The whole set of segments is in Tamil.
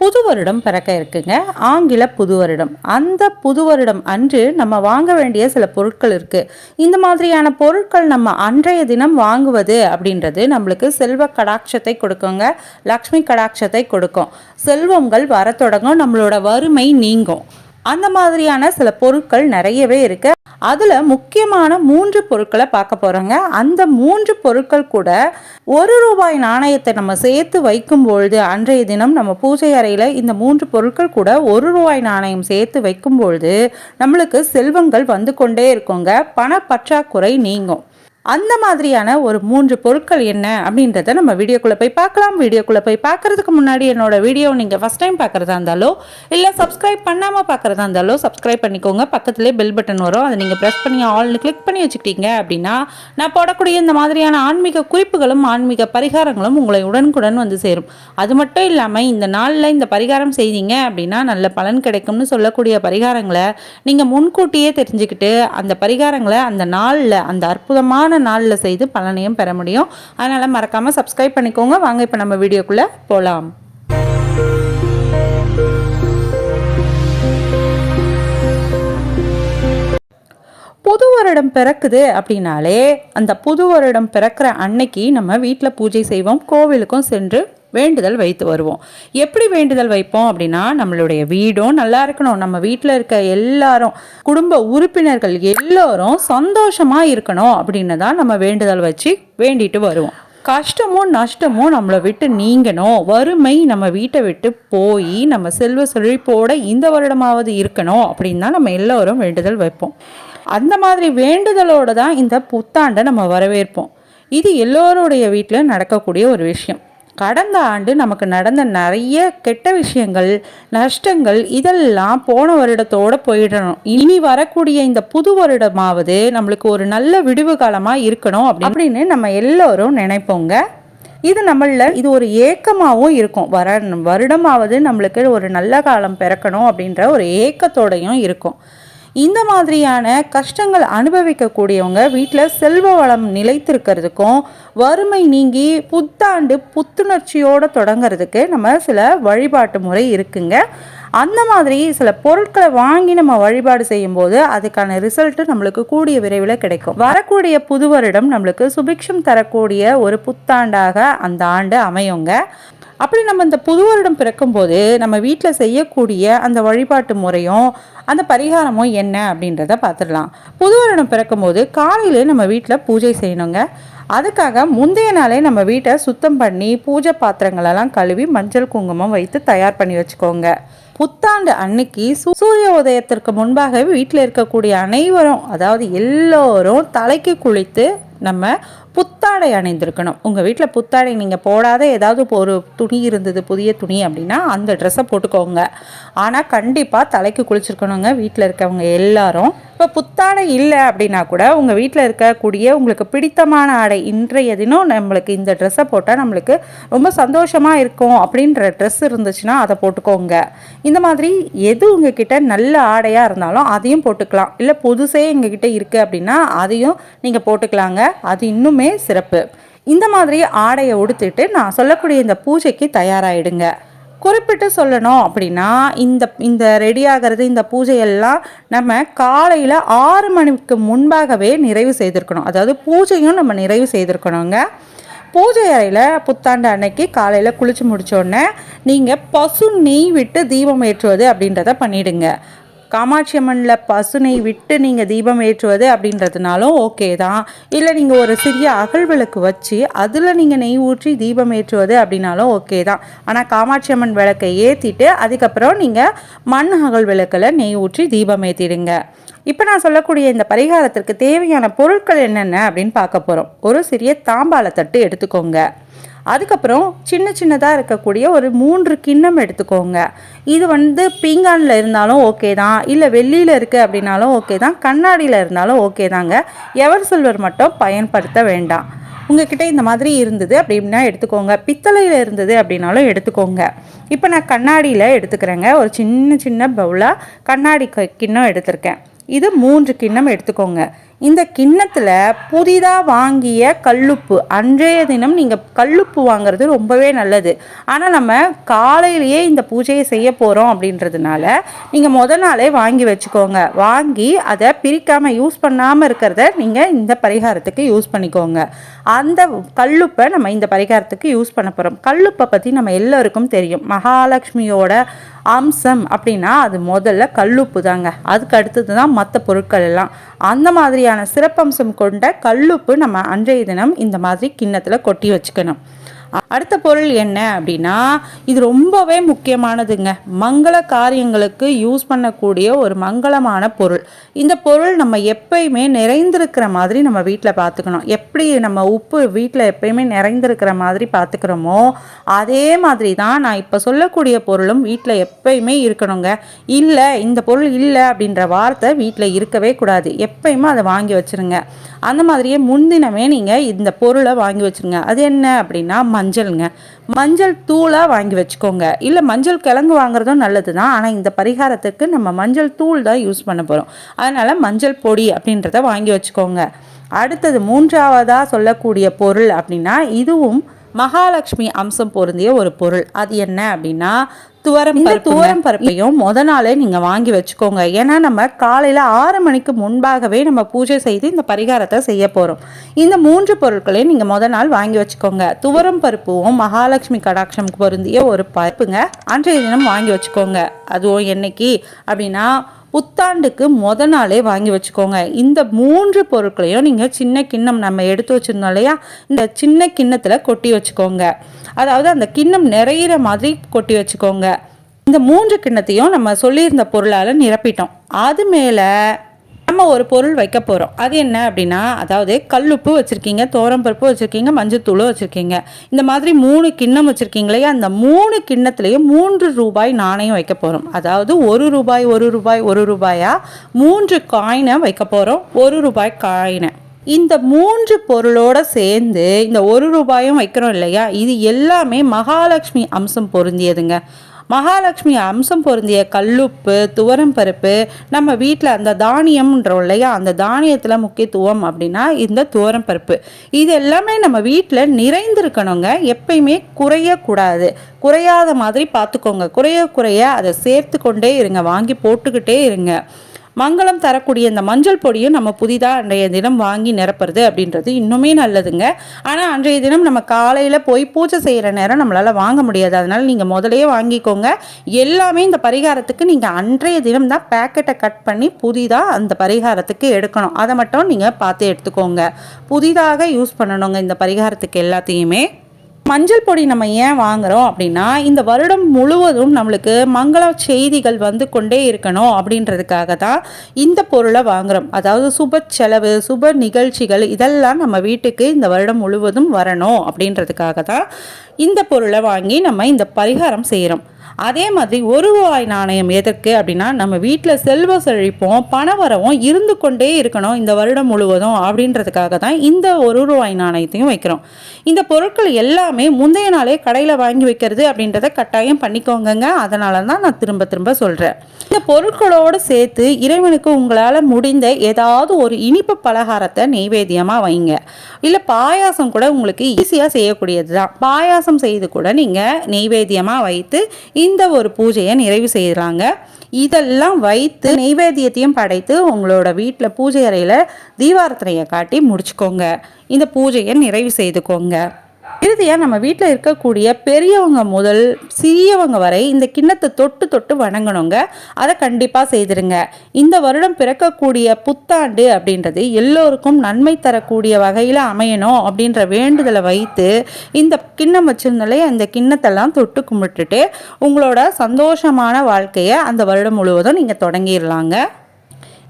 புது வருடம் பிறக்க இருக்குங்க. ஆங்கில புது வருடம் அந்த புது வருடம் அன்று நம்ம வாங்க வேண்டிய சில பொருட்கள் இருக்குது இந்த மாதிரியான பொருட்கள் நம்ம அன்றைய தினம் வாங்குவது அப்படின்றது நம்மளுக்கு செல்வ கடாட்சத்தை கொடுக்குங்க. லக்ஷ்மி கடாட்சத்தை கொடுக்கும். செல்வங்கள் வர தொடங்கும். நம்மளோட வறுமை நீங்கும். அந்த மாதிரியான சில பொருட்கள் நிறையவே இருக்கு. அதுல முக்கியமான மூன்று பொருட்களை பார்க்க போறோங்க. அந்த மூன்று பொருட்கள் கூட ஒரு ரூபாய் நாணயத்தை நம்ம சேர்த்து வைக்கும் பொழுது அன்றைய தினம் நம்ம பூஜை அறையில இந்த மூன்று பொருட்கள் கூட ஒரு ரூபாய் நாணயம் சேர்த்து வைக்கும் பொழுது நம்மளுக்கு செல்வங்கள் வந்து கொண்டே இருக்குங்க. பண பற்றாக்குறை நீங்கும். அந்த மாதிரியான ஒரு மூன்று பொருட்கள் என்ன அப்படின்றத நம்ம வீடியோக்குள்ளே போய் பார்க்கலாம். வீடியோக்குள்ளே போய் பார்க்கறதுக்கு முன்னாடி என்னோட வீடியோ நீங்கள் ஃபஸ்ட் டைம் பார்க்குறதா இருந்தாலோ இல்லை சப்ஸ்கிரைப் பண்ணாமல் பார்க்குறதா இருந்தாலோ சப்ஸ்கிரைப் பண்ணிக்கோங்க. பக்கத்துலேயே பெல் பட்டன் வரும். அதை நீங்கள் ப்ரெஸ் பண்ணி ஆல்னு கிளிக் பண்ணி வச்சுக்கிட்டீங்க அப்படின்னா நான் போடக்கூடிய இந்த மாதிரியான ஆன்மீக குறிப்புகளும் ஆன்மீக பரிகாரங்களும் உங்களை உடனுக்குடன் வந்து சேரும். அது மட்டும் இல்லாமல் இந்த நாளில் இந்த பரிகாரம் செய்தீங்க அப்படின்னா நல்ல பலன் கிடைக்கும்னு சொல்லக்கூடிய பரிகாரங்களை நீங்கள் முன்கூட்டியே தெரிஞ்சுக்கிட்டு அந்த பரிகாரங்களை அந்த நாளில் அந்த அற்புதமான நாளில் செய்து பலனையும் பெற முடியும். அதனால் மறக்காமல் சப்ஸ்கிரைப் பண்ணிக்கோங்க. வாங்க இப்போ நம்ம வீடியோக்குள்ளே போகலாம் புது வருடம் பிறக்குது அப்படின்னாலே அந்த புது வருடம் பிறக்கிற அன்னைக்கு நம்ம வீட்டில் பூஜை செய்வோம். கோவிலுக்கும் சென்று வேண்டுதல் வைத்து வருவோம். எப்படி வேண்டுதல் வைப்போம் அப்படின்னா நம்மளுடைய வீடும் நல்லா இருக்கணும். நம்ம வீட்டில் இருக்க எல்லாரும் குடும்ப உறுப்பினர்கள் எல்லோரும் சந்தோஷமாக இருக்கணும் அப்படின்னு தான் நம்ம வேண்டுதல் வச்சு வேண்டிட்டு வருவோம். கஷ்டமும் நஷ்டமும் நம்மளை விட்டு நீங்கணும். வறுமை நம்ம வீட்டை விட்டு போய் நம்ம செல்வ செழிப்போட இந்த வருடமாவது இருக்கணும் அப்படின்னு தான் நம்ம எல்லோரும் வேண்டுதல் வைப்போம். அந்த மாதிரி வேண்டுதலோடு தான் இந்த புத்தாண்டை நம்ம வரவேற்போம். இது எல்லோருடைய வீட்டில் நடக்கக்கூடிய ஒரு விஷயம். கடந்த ஆண்டு நமக்கு நடந்த நிறைய கெட்ட விஷயங்கள் நஷ்டங்கள் இதெல்லாம் போன வருடத்தோட போயிடணும். இனி வரக்கூடிய இந்த புது வருடமாவது நம்மளுக்கு ஒரு நல்ல விடுவு காலமாக இருக்கணும் அப்படி அப்படின்னு நம்ம எல்லோரும் நினைப்போங்க. இது நம்மள இது ஒரு ஏக்கமாகவும் இருக்கும். வர வருடமாவது நம்மளுக்கு ஒரு நல்ல காலம் பிறக்கணும் அப்படின்ற ஒரு ஏக்கத்தோடையும் இருக்கும். இந்த மாதிரியான கஷ்டங்கள் அனுபவிக்கக்கூடியவங்க வீட்டில் செல்வ வளம் நிலைத்திருக்கிறதுக்கும் வறுமை நீங்கி புத்தாண்டு புத்துணர்ச்சியோடு தொடங்கிறதுக்கு நம்ம சில வழிபாட்டு முறை இருக்குங்க. அந்த மாதிரி சில பொருட்களை வாங்கி நம்ம வழிபாடு செய்யும்போது அதுக்கான ரிசல்ட்டு நம்மளுக்கு கூடிய விரைவில் கிடைக்கும். வரக்கூடிய புது வருடம் நம்மளுக்கு சுபிக்ஷம் தரக்கூடிய ஒரு புத்தாண்டாக அந்த ஆண்டு அமையுங்க. அப்படி நம்ம இந்த புது வருடம் பிறக்கும்போது நம்ம வீட்டில் செய்யக்கூடிய அந்த வழிபாட்டு முறையும் அந்த பரிகாரமும் என்ன அப்படின்றத பார்த்துடலாம். புது வருடம் பிறக்கும்போது காலையிலே நம்ம வீட்டில் பூஜை செய்யணுங்க. அதுக்காக முந்தைய நாளே நம்ம வீட்டை சுத்தம் பண்ணி பூஜை பாத்திரங்களெல்லாம் கழுவி மஞ்சள் குங்குமம் வைத்து தயார் பண்ணி வச்சுக்கோங்க. புத்தாண்டு அன்னைக்கு சூரிய உதயத்திற்கு முன்பாகவே வீட்டில் இருக்கக்கூடிய அனைவரும் அதாவது எல்லோரும் தலைக்கு குளித்து நம்ம புத்தாடை அணிந்திருக்கணும். உங்கள் வீட்டில் புத்தாடை நீங்கள் போடாத ஏதாவது ஒரு துணி இருந்தது புதிய துணி அப்படின்னா அந்த ட்ரெஸ்ஸை போட்டுக்கோங்க. ஆனால் கண்டிப்பாக தலைக்கு குளிச்சிருக்கணுங்க வீட்டில் இருக்கவங்க எல்லாரும். இப்போ புத்தாடை இல்லை அப்படின்னா கூட உங்கள் வீட்டில் இருக்கக்கூடிய உங்களுக்கு பிடித்தமான ஆடை இன்றைய தினம் நம்மளுக்கு இந்த ட்ரெஸ்ஸை போட்டால் நம்மளுக்கு ரொம்ப சந்தோஷமாக இருக்கும் அப்படின்ற ட்ரெஸ் இருந்துச்சுன்னா அதை போட்டுக்கோங்க. இந்த மாதிரி எது உங்ககிட்ட நல்ல ஆடையாக இருந்தாலும் அதையும் போட்டுக்கலாம். இல்லை புதுசே எங்ககிட்ட இருக்குது அப்படின்னா அதையும் நீங்கள் போட்டுக்கலாங்க. அது இன்னுமே சிறப்பு. இந்த மாதிரி ஆடையை உடுத்திட்டு நான் சொல்லக்கூடிய இந்த பூஜைக்கு தயாராகிடுங்க குறிப்பிட்டு சொல்லணும் அப்படின்னா இந்த இந்த ரெடி ஆகிறது இந்த பூஜையெல்லாம் நம்ம காலையில் ஆறு மணிக்கு முன்பாகவே நிறைவு செய்திருக்கணும். அதாவது பூஜையும் நம்ம நிறைவு செய்திருக்கணுங்க. பூஜை அறையில் புத்தாண்டு அன்னைக்கு காலையில் குளித்து முடித்தோடனே நீங்கள் பசு நெய் விட்டு தீபம் ஏற்றுவது அப்படின்றத பண்ணிவிடுங்க காமாட்சி அம்மனில் பசுனை விட்டு நீங்கள் தீபம் ஏற்றுவது அப்படின்றதுனாலும் ஓகே தான். இல்லை நீங்கள் ஒரு சிறிய அகல் விளக்கு வச்சு அதில் நீங்கள் நெய் ஊற்றி தீபம் ஏற்றுவது அப்படின்னாலும் ஓகே தான். ஆனால் காமாட்சி அம்மன் விளக்கை ஏற்றிட்டு அதுக்கப்புறம் நீங்கள் மண் அகல் விளக்கில் நெய் ஊற்றி தீபம் ஏற்றிடுங்க இப்போ நான் சொல்லக்கூடிய இந்த பரிகாரத்திற்கு தேவையான பொருட்கள் என்னென்ன அப்படின்னு பார்க்க போகிறோம் ஒரு சிறிய தாம்பாளத்தட்டு எடுத்துக்கோங்க. அதுக்கப்புறம் சின்ன சின்னதாக இருக்கக்கூடிய ஒரு மூன்று கிண்ணம் எடுத்துக்கோங்க. இது வந்து பீங்கானில் இருந்தாலும் ஓகே தான். இல்லை வெள்ளியில் இருக்குது அப்படின்னாலும் ஓகே தான். கண்ணாடியில் இருந்தாலும் ஓகே தாங்க. எவர் சில்வர் மட்டும் பயன்படுத்த வேண்டாம். உங்ககிட்ட இந்த மாதிரி இருந்தது அப்படின்னா எடுத்துக்கோங்க. பித்தளையில் இருந்தது அப்படின்னாலும் எடுத்துக்கோங்க. இப்போ நான் கண்ணாடியில் எடுத்துக்கிறேங்க. ஒரு சின்ன சின்ன பவுலாக கண்ணாடி க- கிண்ணம் எடுத்திருக்கேன். இது மூன்று கிண்ணம் எடுத்துக்கோங்க. இந்த கிண்ணத்தில் புதிதாக வாங்கிய கல்லுப்பு அன்றைய தினம் நீங்கள் கல்லுப்பு வாங்குறது ரொம்பவே நல்லது. ஆனால் நம்ம காலையிலேயே இந்த பூஜையை செய்ய போகிறோம் அப்படின்றதுனால நீங்கள் முத நாளே வாங்கி வச்சுக்கோங்க. வாங்கி அதை பிரிக்காமல் யூஸ் பண்ணாமல் இருக்கிறத நீங்கள் இந்த பரிகாரத்துக்கு யூஸ் பண்ணிக்கோங்க. அந்த கல்லுப்பை நம்ம இந்த பரிகாரத்துக்கு யூஸ் பண்ண போகிறோம் கல்லுப்பை பற்றி நம்ம எல்லோருக்கும் தெரியும். மகாலட்சுமியோட அம்சம் அப்படின்னா அது முதல்ல கல்லுப்பு தாங்க. அதுக்கு அடுத்தது தான் மற்ற பொருட்கள் எல்லாம். அந்த மாதிரியான சிறப்பம்சம் கொண்ட கல்லுப்பு நம்ம அன்றைய தினம் இந்த மாதிரி கிண்ணத்தில் கொட்டி வச்சுக்கணும். அடுத்த பொருள் என்ன அப்படின்னா இது ரொம்பவே முக்கியமானதுங்க. மங்கள காரியங்களுக்கு யூஸ் பண்ணக்கூடிய ஒரு மங்களமான பொருள். இந்த பொருள் நம்ம எப்பயுமே நிறைந்திருக்கிற மாதிரி நம்ம வீட்டில் பார்த்துக்கணும் எப்படி நம்ம உப்பு வீட்டில் எப்பயுமே நிறைந்திருக்கிற மாதிரி பார்த்துக்கிறோமோ அதே மாதிரி தான் நான் இப்போ சொல்லக்கூடிய பொருளும் வீட்டில் எப்பயுமே இருக்கணுங்க. இல்லை இந்த பொருள் இல்லை அப்படின்ற வார்த்தை வீட்டில் இருக்கவே கூடாது. எப்பயுமே அதை வாங்கி வச்சிருங்க. அந்த மாதிரியே முன்தினமே நீங்கள் இந்த பொருளை வாங்கி வச்சுருங்க. அது என்ன அப்படின்னா மஞ்சள்ங்க. மஞ்சள் தூளாக வாங்கி வச்சுக்கோங்க. இல்லை மஞ்சள் கிழங்கு வாங்குறதும் நல்லது தான் ஆனால் இந்த பரிகாரத்துக்கு நம்ம மஞ்சள் தூள் தான் யூஸ் பண்ண போகிறோம் அதனால் மஞ்சள் பொடி அப்படின்றத வாங்கி வச்சுக்கோங்க. அடுத்தது மூன்றாவதாக சொல்லக்கூடிய பொருள் அப்படின்னா இதுவும் மகாலட்சுமி அம்சம் பொருந்திய ஒரு பொருள். அது என்ன அப்படின்னா துவரம் இந்த துவரம் பருப்பையும் முத நாளே நீங்கள் வாங்கி வச்சுக்கோங்க. ஏன்னா நம்ம காலையில் ஆறு மணிக்கு முன்பாகவே நம்ம பூஜை செய்து இந்த பரிகாரத்தை செய்ய போகிறோம் இந்த மூன்று பொருட்களையும் நீங்கள் முத நாள் வாங்கி வச்சுக்கோங்க. துவரம் பருப்பும் மகாலட்சுமி கடாட்சம் பொருந்திய ஒரு பருப்புங்க. அன்றைய தினம் வாங்கி வச்சுக்கோங்க. அதுவும் என்னைக்கு அப்படின்னா புத்தாண்டுக்கு மொத நாளே வாங்கி வச்சுக்கோங்க. இந்த மூன்று பொருட்களையும் நீங்கள் சின்ன கிண்ணம் நம்ம எடுத்து வச்சுருந்தோம் இல்லையா? இந்த சின்ன கிண்ணத்தில் கொட்டி வச்சுக்கோங்க. அதாவது அந்த கிண்ணம் நிறையிற மாதிரி கொட்டி வச்சுக்கோங்க. இந்த மூன்று கிண்ணத்தையும் நம்ம சொல்லியிருந்த பொருளால் நிரப்பிட்டோம். அது மேலே நம்ம ஒரு பொருள் வைக்க போகிறோம் அது என்ன அப்படின்னா அதாவது கல்லுப்பு வச்சுருக்கீங்க தோரம்பருப்பு வச்சுருக்கீங்க மஞ்சத்தூளும் வச்சுருக்கீங்க. இந்த மாதிரி மூணு கிண்ணம் வச்சுருக்கீங்க இல்லையா அந்த மூணு கிண்ணத்துலேயும் மூன்று ரூபாய் நாணயம் வைக்க போகிறோம் அதாவது ஒரு ரூபாய் ஒரு ரூபாய் ஒரு ரூபாயாக மூன்று காயினை வைக்க போகிறோம் ஒரு ரூபாய் காயினை இந்த மூன்று பொருளோட சேர்ந்து இந்த ஒரு ரூபாயும் வைக்கிறோம் இல்லையா? இது எல்லாமே மகாலட்சுமி அம்சம் பொருந்தியதுங்க. மகாலட்சுமி அம்சம் பொருந்திய கல்லுப்பு துவரம் பருப்பு நம்ம வீட்டில் அந்த தானியம்ன்றோம் இல்லையா? அந்த தானியத்தில் முக்கியத்துவம் அப்படின்னா இந்த துவரம் பருப்பு. இது எல்லாமே நம்ம வீட்டில் நிறைந்திருக்கணுங்க. எப்பயுமே குறையக்கூடாது. குறையாத மாதிரி பார்த்துக்கோங்க. குறைய குறைய அதை சேர்த்து கொண்டே இருங்க. வாங்கி போட்டுக்கிட்டே இருங்க. மங்களம் தரக்கூடிய இந்த மஞ்சள் பொடியும் நம்ம புதிதாக அன்றைய தினம் வாங்கி நிரப்புறது அப்படின்றது இன்னுமே நல்லதுங்க. ஆனால் அன்றைய தினம் நம்ம காலையில் போய் பூஜை செய்கிற நேரம் நம்மளால் வாங்க முடியாது. அதனால் நீங்கள் முதலே வாங்கிக்கோங்க. எல்லாமே இந்த பரிகாரத்துக்கு நீங்கள் அன்றைய தினம் தான் பேக்கெட்டை கட் பண்ணி புதிதாக அந்த பரிகாரத்துக்கு எடுக்கணும். அதை மட்டும் நீங்கள் பார்த்து எடுத்துக்கோங்க. புதிதாக யூஸ் பண்ணணுங்க இந்த பரிகாரத்துக்கு எல்லாத்தையுமே. மஞ்சள் பொடி நம்ம ஏன் வாங்குறோம் அப்படின்னா இந்த வருடம் முழுவதும் நம்மளுக்கு மங்கள செய்திகள் வந்து கொண்டே இருக்கணும் அப்படின்றதுக்காக தான் இந்த பொருளை வாங்குறோம். அதாவது சுப செலவு சுப நிகழ்ச்சிகள் இதெல்லாம் நம்ம வீட்டுக்கு இந்த வருடம் முழுவதும் வரணும் அப்படின்றதுக்காக தான் இந்த பொருளை வாங்கி நம்ம இந்த பரிகாரம் செய்கிறோம் அதே மாதிரி ஒரு ரூபாய் நாணயம் எதற்கு அப்படின்னா நம்ம வீட்டில் செல்வ செழிப்பும் பணவரவும் இருந்து கொண்டே இருக்கணும் இந்த வருடம் முழுவதும் அப்படின்றதுக்காக தான் இந்த ஒரு ரூபாய் நாணயத்தையும் வைக்கிறோம். இந்த பொருட்கள் எல்லாமே முந்தைய நாளே கடையில் வாங்கி வைக்கிறது அப்படின்றத கட்டாயம் பண்ணிக்கோங்கங்க. அதனால தான் நான் திரும்ப திரும்ப சொல்கிறேன் இந்த பொருட்களோடு சேர்த்து இறைவனுக்கு உங்களால் முடிந்த ஏதாவது ஒரு இனிப்பு பலகாரத்தை நெய்வேத்தியமாக வைங்க. இல்லை பாயாசம் கூட உங்களுக்கு ஈஸியாக செய்யக்கூடியது தான் பாயாசம் செய்து கூட நீங்கள் நெய்வேத்தியமாக வைத்து இந்த ஒரு பூஜையை நிறைவு செய்கிறாங்க. இதெல்லாம் வைத்து நெய்வேத்தியத்தையும் படைத்து உங்களோட வீட்டில் பூஜை அறையில் தீபாரத்தனையை காட்டி முடிச்சுக்கோங்க. இந்த பூஜையை நிறைவு செய்துக்கோங்க. இறுதியாக நம்ம வீட்டில் இருக்கக்கூடிய பெரியவங்க முதல் சிறியவங்க வரை இந்த கிண்ணத்தை தொட்டு தொட்டு வணங்கணுங்க. அதை கண்டிப்பாக செய்திருங்க. இந்த வருடம் பிறக்கக்கூடிய புத்தாண்டு அப்படின்றது எல்லோருக்கும் நன்மை தரக்கூடிய வகையில் அமையணும் அப்படின்ற வேண்டுதலை வைத்து இந்த கிண்ணம் வச்சிருந்தாலே அந்த கிண்ணத்தெல்லாம் தொட்டு கும்பிட்டுட்டு உங்களோட சந்தோஷமான வாழ்க்கையை அந்த வருடம் முழுவதும் நீங்கள் தொடங்கிடலாங்க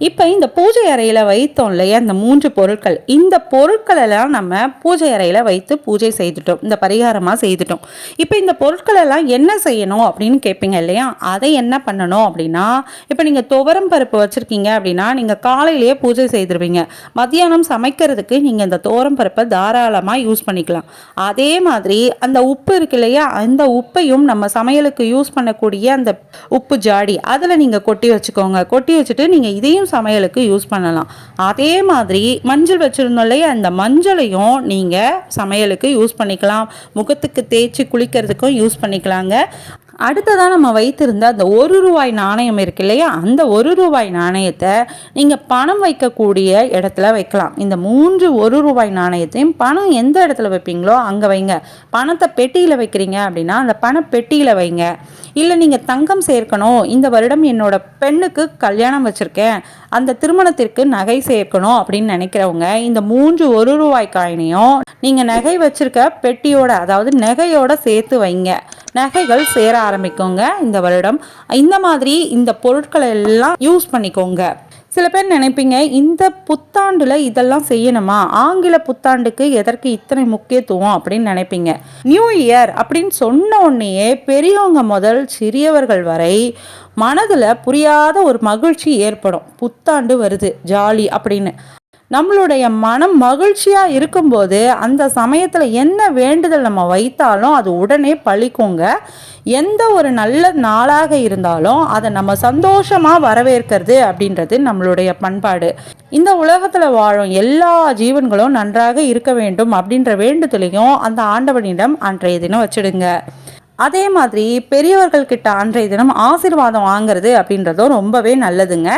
இப்போ இந்த பூஜை அறையில் வைத்தோம் இல்லையா இந்த மூன்று பொருட்கள். இந்த பொருட்களெல்லாம் நம்ம பூஜை அறையில் வைத்து பூஜை செய்துட்டோம். இந்த பரிகாரமாக செய்துட்டோம். இப்போ இந்த பொருட்களெல்லாம் என்ன செய்யணும் அப்படின்னு கேட்பீங்க இல்லையா அதை என்ன பண்ணணும் அப்படின்னா இப்போ நீங்கள் துவரம் பருப்பு வச்சுருக்கீங்க அப்படின்னா நீங்கள் காலையிலேயே பூஜை செய்திருவீங்க. மத்தியானம் சமைக்கிறதுக்கு நீங்கள் இந்த துவரம் பருப்பை தாராளமாக யூஸ் பண்ணிக்கலாம். அதே மாதிரி அந்த உப்பு இருக்கு இல்லையா அந்த உப்பையும் நம்ம சமையலுக்கு யூஸ் பண்ணக்கூடிய அந்த உப்பு ஜாடி அதில் நீங்கள் கொட்டி வச்சுக்கோங்க. கொட்டி வச்சுட்டு நீங்கள் இதையும் சமையலுக்கு யூஸ் பண்ணலாம். அதே மாதிரி மஞ்சள் வச்சுருந்தோம் இல்லையா? அந்த மஞ்சளையும் நீங்கள் சமையலுக்கு யூஸ் பண்ணிக்கலாம். முகத்துக்கு தேய்ச்சி குளிக்கிறதுக்கும் யூஸ் பண்ணிக்கலாங்க. அடுத்ததாக நம்ம வைத்திருந்த அந்த ஒரு ரூபாய் நாணயம் இருக்கு இல்லையா? அந்த ஒரு ரூபாய் நாணயத்தை நீங்கள் பணம் வைக்கக்கூடிய இடத்துல வைக்கலாம். இந்த மூன்று ஒரு ரூபாய் நாணயத்தையும் பணம் எந்த இடத்துல வைப்பீங்களோ அங்கே வைங்க. பணத்தை பெட்டியில் வைக்கிறீங்க அப்படின்னா அந்த பண பெட்டியில் வைங்க. இல்லை நீங்கள் தங்கம் சேர்க்கணும். இந்த வருடம் என்னோட பெண்ணுக்கு கல்யாணம் வச்சுருக்கேன். அந்த திருமணத்திற்கு நகை சேர்க்கணும் அப்படின்னு நினைக்கிறவங்க இந்த மூன்று ஒரு ரூபாய் காயினையும் நீங்கள் நகை வச்சுருக்க பெட்டியோட அதாவது நகையோட சேர்த்து வைங்க. நகைகள் சேர ஆரம்பிக்குங்க இந்த வருடம். இந்த மாதிரி இந்த பொருட்களை எல்லாம் யூஸ் பண்ணிக்கோங்க. சில பேர் நினைப்பீங்க இந்த புத்தாண்டில் இதெல்லாம் செய்யணுமா? ஆங்கில புத்தாண்டுக்கு எதற்கு இத்தனை முக்கியத்துவம் அப்படின்னு நினைப்பீங்க. நியூ இயர் அப்படின்னு சொன்ன உடனேயே பெரியவங்க முதல் சிறியவர்கள் வரை மனதில் புரியாத ஒரு மகிழ்ச்சி ஏற்படும். புத்தாண்டு வருது ஜாலி அப்படின்னு. நம்மளுடைய மனம் மகிழ்ச்சியாக இருக்கும்போது அந்த சமயத்தில் என்ன வேண்டுதல் நம்ம வைத்தாலும் அது உடனே பழிக்குங்க. எந்த ஒரு நல்ல நாளாக இருந்தாலும் அதை நம்ம சந்தோஷமாக வரவேற்கிறது அப்படின்றது நம்மளுடைய பண்பாடு. இந்த உலகத்தில் வாழும் எல்லா ஜீவன்களும் நன்றாக இருக்க வேண்டும் அப்படின்ற வேண்டுதலையும் அந்த ஆண்டவனிடம் அன்றைய தினம் வச்சிடுங்க. அதே மாதிரி பெரியவர்கள்கிட்ட அன்றைய தினம் ஆசிர்வாதம் வாங்குறது அப்படின்றதும் ரொம்பவே நல்லதுங்க.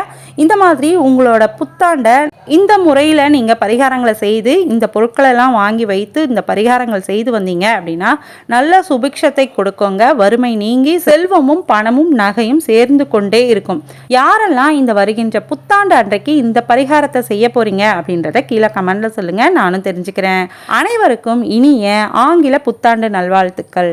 இந்த மாதிரி உங்களோட புத்தாண்டை இந்த முறையில் நீங்கள் பரிகாரங்களை செய்து இந்த பொருட்களெல்லாம் வாங்கி வைத்து இந்த பரிகாரங்கள் செய்து வந்தீங்க அப்படின்னா நல்ல சுபிக்ஷத்தை கொடுக்கோங்க. வறுமை நீங்கி செல்வமும் பணமும் நகையும் சேர்ந்து கொண்டே இருக்கும். யாரெல்லாம் இந்த வருகின்ற புத்தாண்டு அன்றைக்கு இந்த பரிகாரத்தை செய்ய போகிறீங்க அப்படின்றத கீழே கமெண்டில் சொல்லுங்கள் நானும் தெரிஞ்சுக்கிறேன். அனைவருக்கும் இனிய ஆங்கில புத்தாண்டு நல்வாழ்த்துக்கள்.